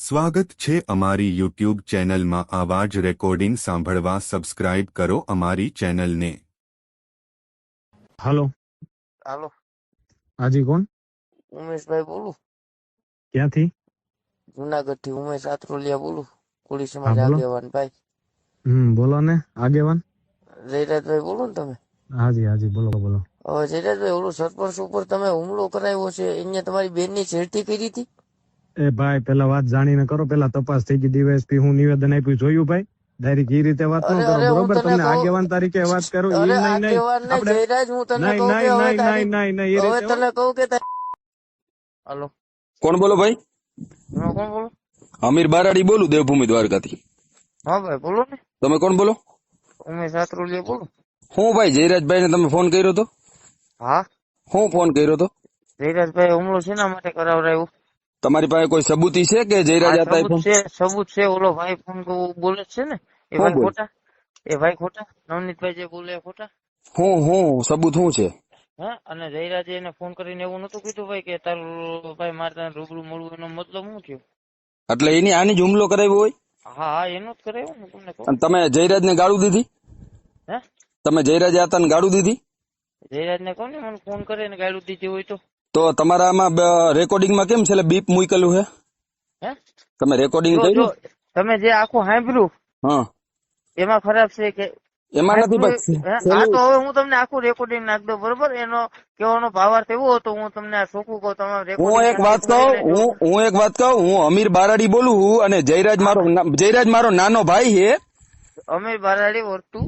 સ્વાગત છે અમારી યુટ્યુબ ચેનલમાં આવા જ રેકોર્ડિંગ સાંભળવા સબસ્ક્રાઇબ કરો અમારી ચેનલને. હાલો. હાલો. હાજી કોણ? ઉમેશભાઈ બોલું. ક્યાંથી? જુનાગઢથી ઉમેશ આત્રોલિયા બોલું. કોળી સમાજ આગેવાન ભાઈ. હમ બોલો ને આગેવાન? જયરાજભાઈ બોલો ને તમે? હાજી હાજી બોલો બોલો. હવે જયરાજભાઈ ઓલું સરપંચ ઉપર તમે હુમલો કરાવ્યો છે એને તમારી બેનની છેડતી કરી હતી? એ ભાઈ પેલા વાત જાણીને કરો. પેલા તપાસ થઈ ગઈ ડીવાયએસપી. હું નિવેદન આપ્યું. જોયું ભાઈ? ડાયરેક્ટ એ રીતે વાત ન કરો. બરોબર? તમને આગેવાન તરીકે વાત કરો. એ નહીં નહીં. આપણે જયરાજ હું તને નહીં નહીં નહીં નહીં નહીં નહીં. એ રીતે તને કહું કે હાલો. કોણ બોલો ભાઈ? તમે કોણ બોલો? અમીર બારાડી બોલું દેવભૂમિ દ્વારકાથી. હા ભાઈ બોલો ને. તમે કોણ બોલો? ઉમેશ આત્રોલિયા બોલો. હું ભાઈ જયરાજભાઈ ને તમે ફોન કર્યો તો? હા. હું ફોન કર્યો તો? જયરાજભાઈ હુમલો શેના માટે કરાવરાયો તમારી પાસે કોઈ સબૂતી છે કે જયરાજ આ હતા સબૂત ફોન? છે સબૂત છે ઓલો ભાઈ ફોન બોલે છે ને એ ભાઈ ખોટા? એ ભાઈ ખોટા? નવનીતભાઈ જે બોલે ખોટા? હું હું સબૂત હું છે? હા અને જયરાજે એને ફોન કરીને એવું નતું કીધું ભાઈ કે તારું ભાઈ મારે તને રૂબરૂ મળવું એનો મતલબ શું થયો? એટલે એની આની જ હુમલો કરાવ્યો હોય? હા હા એનું જ કરાવ્યો ને તમને કહું. તમે જયરાજ ને ગાળું દીધી? હે? તમે જયરાજ હતા ને ગાળું દીધી? જયરાજ ને કહો ને મને ફોન કરે ને ગાળું દીધી હોય તો? તો તમારા આમાં રેકોર્ડિંગમાં કેમ છે બીપ મૂકેલું છે હે? તમે રેકોર્ડિંગ કર્યું તમે જે આખું સાંભળ્યું હા. એમાં ખરાબ છે કે એમાં નથી? બસ. હા? તો હવે હું તમને આખું રેકોર્ડિંગ નાખ દઉં બરોબર? એનો કેવાનો ભાવાર્થ એવો હતો હું તમને આ ચોખ્ખું કહું તમે હું એક વાત કહું હું હું એક વાત કહું હું અમીર બારાડી બોલું છું અને જયરાજ મારો જયરાજ મારો નાનો ભાઈ છે. અમીર બારાડી વર્તુ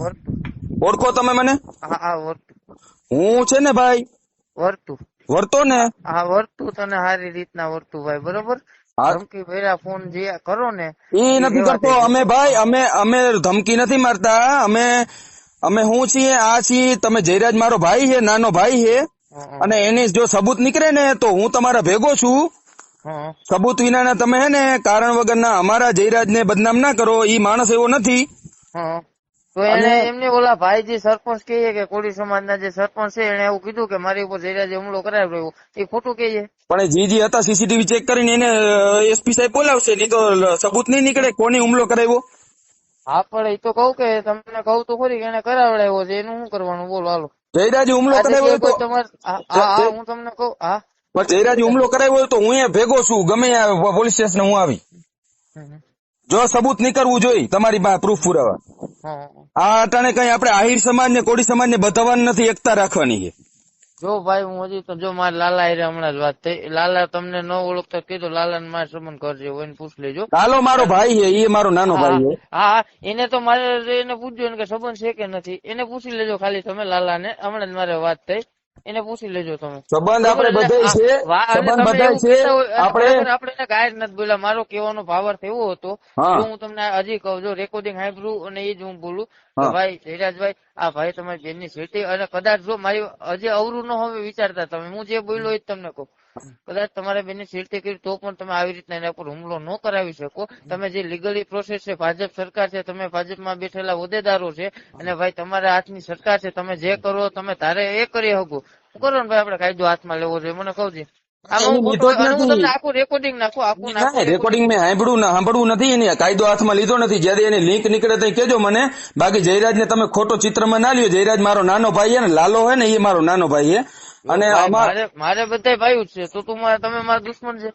વર્તું. ઓળખો તમે મને? હા હા વર્તુ. હું છે ને ભાઈ? વર્તું. વર્તો ને? હા વર્તું તને સારી રીતના વર્તું ભાઈ બરોબર? ધમકી ભર્યા ફોન જે કરો ને એ નથી કરતો. અમે ભાઈ અમે અમે ધમકી નથી મારતા. અમે અમે હું છીએ આ છીએ. તમે જયરાજ મારો ભાઈ છે નાનો ભાઈ છે. અને એની જો સબૂત નીકળે ને તો હું તમારા ભેગો છું. સબૂત વિનાના તમે હે ને કારણ વગરના અમારા જયરાજ ને બદનામ ના કરો. ઈ માણસ એવો નથી. તો એને એમને ઓલા ભાઈજી સરપંચ કહીએ કે કોળી સમાજના જે સરપંચ છે એને એવું કીધું કે મારી ઉપર જયરાજે હુમલો કરાવ્યો એ ખોટું કહીએ. પણ એ જી જી હતા સીસીટીવી ચેક કરીને એને એસપી સાહેબ બોલાવશે નહીં તો સબૂત નહીં નીકળે કોની હુમલો કરાવ્યો? હા પણ એ તો કહું કે તમને કહું તો ખરી કે એને કરાવડાવ્યો છે એનું શું કરવાનું? બોલો હાલો. જયરાજે હુમલો કરાવ્યો તો તમારે હા હા, તમને કહું હા. પણ જયરાજે હુમલો કરાવ્યો તો હું અહીંયા ભેગો છું ગમે પોલીસ સ્ટેશન હું આવી. જો સબૂત નીકળવું જોઈએ તમારી પાસે પ્રૂફ પુરાવા. આ અટાણે કઈ આપણે આહિર સમાજ ને કોળી સમાજ ને બતાવવાનું નથી એકતા રાખવાની છે. જો ભાઈ હું હજી તો જો મારા લાલા હારે હમણાં જ વાત થઈ લાલા તમને ન ઓળખતા કીધું લાલા ને મારે સંબંધ કરજો હોય પૂછ લેજો. લાલો મારો ભાઈ છે એ મારો નાનો ભાઈ છે. હા હા એને તો મારે એને પૂછજો ને કે સંબંધ છે કે નથી એને પૂછી લેજો ખાલી તમે લાલા ને હમણાં જ મારે વાત થઈ. એને પૂછી લેજો તમે. સંબંધ આપણે બધાય છે? સંબંધ બધાય છે? આપણે આપણે એને ગાયર નથી બોલ્યા. મારો કહેવાનો ભાવાર્થ એવો હતો. હું. તમને હજી કહું જો રેકોર્ડિંગ સાંભળું અને એ જ હું બોલું ભાઈ ધીરાજભાઈ આ ભાઈ તમારી બેનની સેટી અને કદાચ જો મારી હજી અવરું ન હવે વિચારતા તમે હું જે બોલ્યો એ જ તમને કહું. કદાચ તમારા બેનની સેટી કરી તો પણ તમે આવી રીતના એના પર હુમલો ન કરાવી શકો. તમે જે લીગલી પ્રોસેસ છે ભાજપ સરકાર છે તમે ભાજપમાં બેઠેલા હોદ્દેદારો છે અને ભાઈ તમારા હાથની સરકાર છે તમે જે કરો તમે તારે એ કરી શકો. કરો ને ભાઈ આપણે કાયદો હાથમાં લેવો જોઈએ? મને કહું છે રેકોર્ડિંગ મેં સાંભળ્યું ના સાંભળવું નથી એને કાયદો હાથમાં લીધો નથી. જયારે એની લિંક નીકળે તો કેજો મને બાકી જયરાજ ને તમે ખોટો ચિત્રમાં ના લ્યો. જયરાજ મારો નાનો ભાઈ છે ને લાલો હોય ને એ મારો નાનો ભાઈ છે. અને મારે બધા ભાઈ જ છે. તો તું તમે મારા દુશ્મન છે.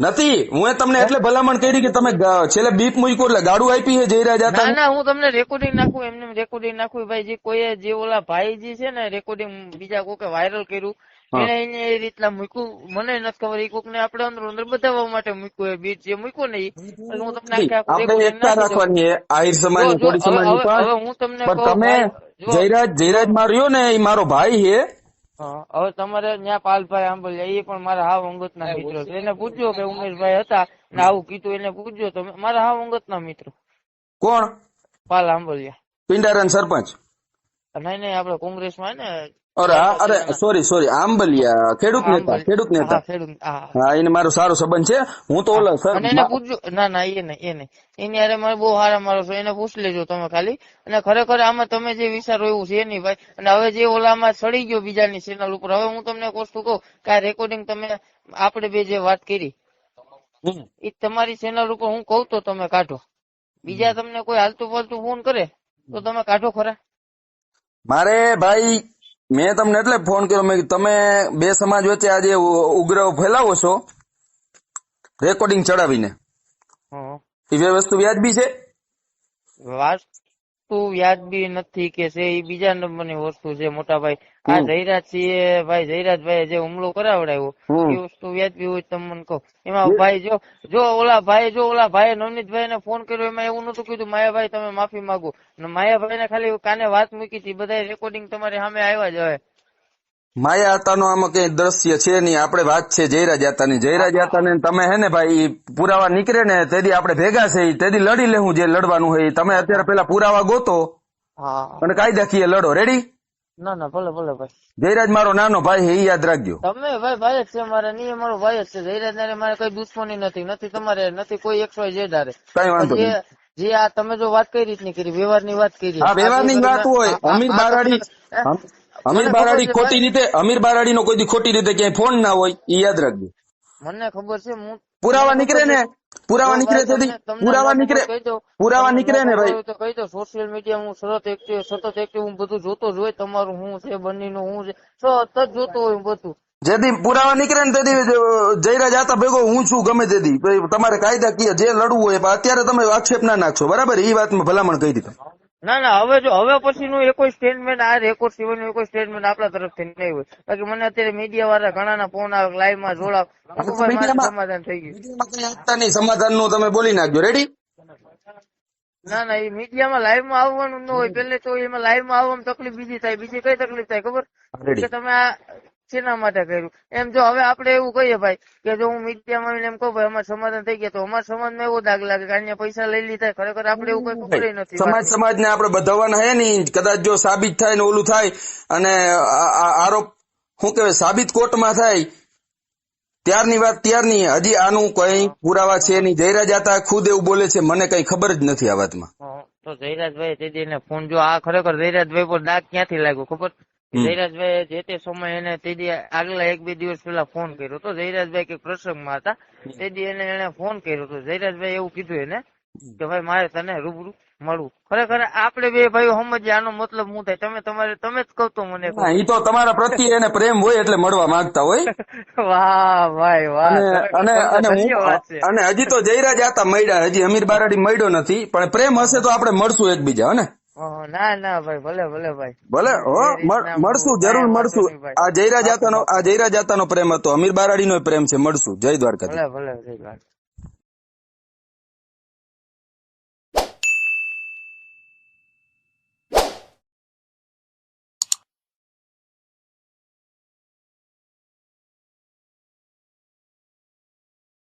નથી હું તમને એટલે ભલામણ કરી કે તમે છેલ્લે બીપ મૂક્યું એટલે ગાડું આપી છે જયરાજ હતા ના હું તમને રેકોર્ડિંગ નાખું એમને રેકોર્ડિંગ નાખું. ભાઈ જે કોઈ જે ઓલા ભાઈ જે છે ને રેકોર્ડિંગ બીજા કોકે વાયરલ કર્યું. એને એને એ રીતના મૂક્યું. મને નથી ખબર એ કોક ને આપણે અંદર અંદર બતાવવા માટે મૂક્યું એ બીજ. જે મૂક્યું ને હું તમને આપણે એકતા રાખવાની આહિર સમાજ કોળી સમાજ હવે- ની હું તમને પણ તમે ભાઈ, જયરાજ જયરાજ માર્યો ને એ મારો ભાઈ છે. હવે તમારે ત્યાં પાલભાઈ આંબલિયા એ પણ મારા હાવ અંગતના મિત્રો છે. એને પૂછજો કે ઉમેશભાઈ હતા ને આવું કીધું એને પૂછજો તમે મારા હાવ અંગતના મિત્રો. કોણ? પાલ આંબલિયા. પિંડારન સરપંચ. નહીં નહીં આપડે કોંગ્રેસમાં ને અરે સોરી સોરી આંબલિયા ખેડૂત નેતા ખેડૂત નેતા. હા, એને મારો સારો સંબંધ છે. હું તો ઓલા સર એને પૂછજો ના ના એ નહીં એ નહીં. એની અરે મારે બહુ સારા મારો છો એને પૂછ લેજો તમે ખાલી. અને ખરેખર આમાં તમે જે વિચારો એવું છે નહીં ભાઈ. અને હવે જે ઓલામાં સડી ગયો બીજાની ચેનલ ઉપર હવે હું તમને એક કહું કે આ રેકોર્ડિંગ તમે આપણે બે જે વાત કરી એ તમારી ચેનલ ઉપર હું કહું તો તમે કાઢો. બીજા તમને કોઈ હાલતું ફાલતું ફોન કરે તો તમે કાઢો ખરા. મારે ભાઈ મેં તમને એટલે ફોન કર્યો મેં તમે બે સમાજ વચ્ચે આજે ઉગ્ર ફેલાવો છો રેકોર્ડિંગ ચડાવીને. એ બે વસ્તુ વ્યાજબી છે? વાસ્તુ વ્યાજબી નથી કે છે એ બીજા નંબરની વસ્તુ છે મોટા ભાઈ આ હમ. જયરાજ સિંહે ભાઈ જયરાજભાઈ જે હુમલો કરાવડાવ્યો એ વસ્તુ વ્યાજબી હોય તો તમને કહો. એમાં ભાઈ જો જો ઓલા ભાઈ જો ઓલા ભાઈ નવનીતભાઈ ને ફોન કર્યો એમાં એવું નતું કીધું માયાભાઈ તમે માફી માંગો. માયાભાઈ ને ખાલી કાને વાત મૂકી હતી બધા રેકોર્ડિંગ તમારી સામે આવ્યા જ હવે માયા આતાનો આમાં કઈ દ્રશ્ય છે નહીં. આપણે વાત છે જયરાજ આતાની જયરાજ આતાને તમે હે ને ભાઈ પુરાવા નીકળે ને તેથી આપણે ભેગા છે તેથી લડી લેવું જે લડવાનું હોય તમે અત્યારે પેલા પુરાવા ગોતો અને કાયદાકીય લડો. રેડી ના ના ભલે ભલે ભાઈ. જયરાજ મારો નાનો ભાઈ એ યાદ રાખજો. તમે ભાઈ ભાઈ જ છે મારા નહીં મારો ભાઈ જ છે. જયરાજ ને મારે કઈ દુશ્મની નથી. નથી તમારે નથી કોઈ એકસો જેડ હારે. કઈ વાંધો જે આ તમે જો વાત કઈ રીતની કરી વ્યવહારની વાત કરી હા વ્યવહારની વાત હોય. અમીર બારાડી અમીર બારાડી ખોટી રીતે અમીર બારાડી નો કોઈ ખોટી રીતે ક્યાંય ફોન ના હોય એ યાદ રાખજો. મને ખબર છે હું પુરાવા નીકળે ને પુરાવા નીકળે તેથી પુરાવા ના નીકળે. પુરાવા નીકળે ને ભાઈ. તો કહી દો સોશિયલ મીડિયા હું સતત એક્ટિવ સતત એક્ટિવ હું બધું જોતો જ હોય તમારું હું છે બંનેનું હું છે સતત જોતો હોય બધું. જેથી પુરાવા નીકળે ને તેથી જયરાજ આતા ભેગો હું છું ગમે તેથી તમારે તમારે કાયદાકીય જે લડવું હોય અત્યારે તમે આક્ષેપ ના નાખશો બરાબર? એ વાતમાં ભલામણ કહી દીધું. ના ના હવે જો હવે પછીનું એ કોઈ સ્ટેટમેન્ટ આ રેકોર્ડ સિવાયનું એ કોઈ સ્ટેટમેન્ટ આપણા તરફથી નહીં હોય બાકી મને અત્યારે મીડિયા વાળા ઘણાના ફોન આવે લાઈવમાં જોડાવ. સમાધાન થઈ ગયું. સમાધાનનું તમે બોલી નાખજો રેડી ના ના એ મીડિયામાં લાઈવમાં આવવાનું ન હોય. પેલે તો એમાં લાઈવમાં આવવામાં તકલીફ બીજી થાય બીજી કઈ તકલીફ થાય ખબર. કે તમે આ શેના માટે કર્યું? એમ જો હવે આપણે એવું કહીએ ભાઈ કે જો હું મીડિયામાં એમ કહું ભાઈ અમારું સમાધાન થઈ ગયા. તો અમારા સમાજમાં એવો દાગ લાગે કે અહીંયા પૈસા લઈ લીધા. ખરેખર આપણે એવું કઈ ખબર નથી. સમાજ ને આપડે બધાવાના હે નહીં. કદાચ જો સાબિત થાય ને ઓલું થાય અને આરોપ શું કહેવાય સાબિત કોર્ટમાં થાય ત્યારની વાત ત્યારની. હજી આનું કઈ પુરાવા છે નહીં. જયરાજ આતા ખુદ એવું બોલે છે. મને કઈ ખબર જ નથી આ વાતમાં. તો જયરાજભાઈ તેથી ફોન જો આ ખરેખર જયરાજભાઈ પર દાગ ક્યાંથી લાગ્યો ખબર. જયરાજભાઈ જે તે સમય એને તેથી આગલા એક બે દિવસ પહેલા ફોન કર્યો તો જયરાજભાઈ કે પ્રસંગમાં હતા. તેથી એને એને ફોન કર્યો હતો. જયરાજભાઈ એવું કીધું એને કે ભાઈ મારે તને રૂબરૂ મળવું. ખરેખર આપણે બે ભાઈઓ સમજીએ આનો મતલબ હું થાય? તમે તમારે તમે જ કહો મને એ તો તમારા પ્રત્યે એને પ્રેમ હોય એટલે મળવા માંગતા હોય. વાહ ભાઈ વાહ. અને અને હજી તો જયરાજ આતા મળ્યા. હજી અમીર બારાડી મળ્યો નથી. પણ પ્રેમ હશે તો આપણે મળશું એકબીજા ઓહો, ના ના ભાઈ ભલે ભલે ભાઈ. ભલે હો મળશું જરૂર મળશું. આ જયરા જાતાનો આ જયરા જાતાનો પ્રેમ હતો અમીર બારાડીનો પ્રેમ છે મળશું. જય દ્વારકા ભલે ભલે જય દ્વારકા.